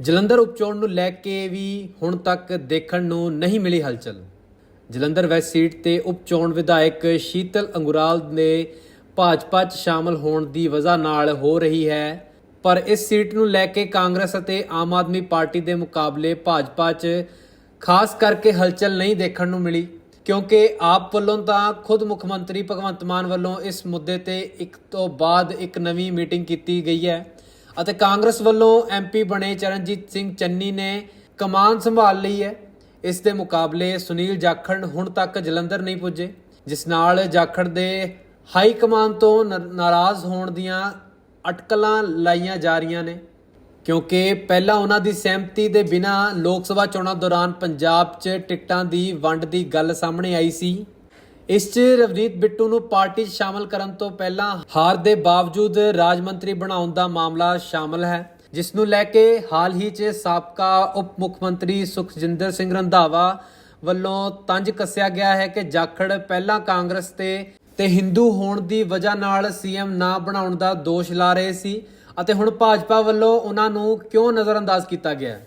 ਜਲੰਧਰ ਉਪਚੋਣ ਨੂੰ ਲੈ ਕੇ ਵੀ ਹੁਣ ਤੱਕ ਦੇਖਣ ਨੂੰ ਨਹੀਂ ਮਿਲੀ ਹਲਚਲ। ਜਲੰਧਰ ਵੈਸਟ ਸੀਟ ਤੇ ਉਪਚੋਣ ਵਿਧਾਇਕ ਸ਼ੀਤਲ ਅੰਗੁਰਾਲ ਨੇ ਭਾਜਪਾ 'ਚ ਸ਼ਾਮਲ ਹੋਣ ਦੀ ਵਜ੍ਹਾ ਨਾਲ ਹੋ ਰਹੀ ਹੈ। ਪਰ ਇਸ ਸੀਟ ਨੂੰ ਲੈ ਕੇ ਕਾਂਗਰਸ ਅਤੇ ਆਮ ਆਦਮੀ ਪਾਰਟੀ ਦੇ ਮੁਕਾਬਲੇ ਭਾਜਪਾ 'ਚ ਖਾਸ ਕਰਕੇ ਹਲਚਲ ਨਹੀਂ ਦੇਖਣ ਨੂੰ ਮਿਲੀ। ਕਿਉਂਕਿ ਆਪ ਵੱਲੋਂ ਤਾਂ ਖੁਦ ਮੁੱਖ ਮੰਤਰੀ ਭਗਵੰਤ ਮਾਨ ਵੱਲੋਂ ਇਸ ਮੁੱਦੇ ਤੇ ਇੱਕ ਤੋਂ ਬਾਅਦ ਇੱਕ ਨਵੀਂ ਮੀਟਿੰਗ ਕੀਤੀ ਗਈ ਹੈ। ਅਤੇ ਕਾਂਗਰਸ ਵੱਲੋਂ ਐਮਪੀ ਬਣੇ ਚਰਨਜੀਤ ਸਿੰਘ ਚੰਨੀ ਨੇ ਕਮਾਨ ਸੰਭਾਲ ਲਈ ਹੈ। ਇਸ ਦੇ ਮੁਕਾਬਲੇ ਸੁਨੀਲ ਜਾਖੜ ਹੁਣ ਤੱਕ ਜਲੰਧਰ ਨਹੀਂ ਪੁੱਜੇ, ਜਿਸ ਨਾਲ ਜਾਖੜ ਦੇ ਹਾਈ ਕਮਾਨ ਤੋਂ ਨ- ਨਾਰਾਜ਼ ਹੋਣ ਦੀਆਂ ਅਟਕਲਾਂ ਲਾਈਆਂ ਜਾ ਰਹੀਆਂ ਨੇ। ਕਿਉਂਕਿ ਪਹਿਲਾਂ ਉਹਨਾਂ ਦੀ ਸਹਿਮਤੀ ਦੇ ਬਿਨਾ ਲੋਕ ਸਭਾ ਚੋਣਾਂ ਦੌਰਾਨ ਪੰਜਾਬ 'ਚ ਟਿਕਟਾਂ ਦੀ ਵੰਡ ਦੀ ਗੱਲ ਸਾਹਮਣੇ ਆਈ ਸੀ। ਇਸ 'ਚ ਰਵਨੀਤ ਬਿੱਟੂ ਨੂੰ ਪਾਰਟੀ 'ਚ ਸ਼ਾਮਲ ਕਰਨ ਤੋਂ ਪਹਿਲਾਂ ਹਾਰ ਦੇ ਬਾਵਜੂਦ ਰਾਜ ਮੰਤਰੀ ਬਣਾਉਣ ਦਾ ਮਾਮਲਾ ਸ਼ਾਮਲ ਹੈ, ਜਿਸ ਨੂੰ ਲੈ ਕੇ ਹਾਲ ਹੀ 'ਚ ਸਾਬਕਾ ਉਪ ਮੁੱਖ ਮੰਤਰੀ ਸੁਖਜਿੰਦਰ ਸਿੰਘ ਰੰਧਾਵਾ ਵੱਲੋਂ ਤੰਜ ਕੱਸਿਆ ਗਿਆ ਹੈ ਕਿ ਜਾਖੜ ਪਹਿਲਾਂ ਕਾਂਗਰਸ ਤੇ ਤੇ ਹਿੰਦੂ ਹੋਣ ਦੀ ਵਜ੍ਹਾ ਨਾਲ ਸੀਐਮ ਨਾ ਬਣਾਉਣ ਦਾ ਦੋਸ਼ ਲਾ ਰਹੇ ਸੀ ਅਤੇ ਹੁਣ ਭਾਜਪਾ ਵੱਲੋਂ ਉਹਨਾਂ ਨੂੰ ਕਿਉਂ ਨਜ਼ਰਅੰਦਾਜ਼ ਕੀਤਾ ਗਿਆ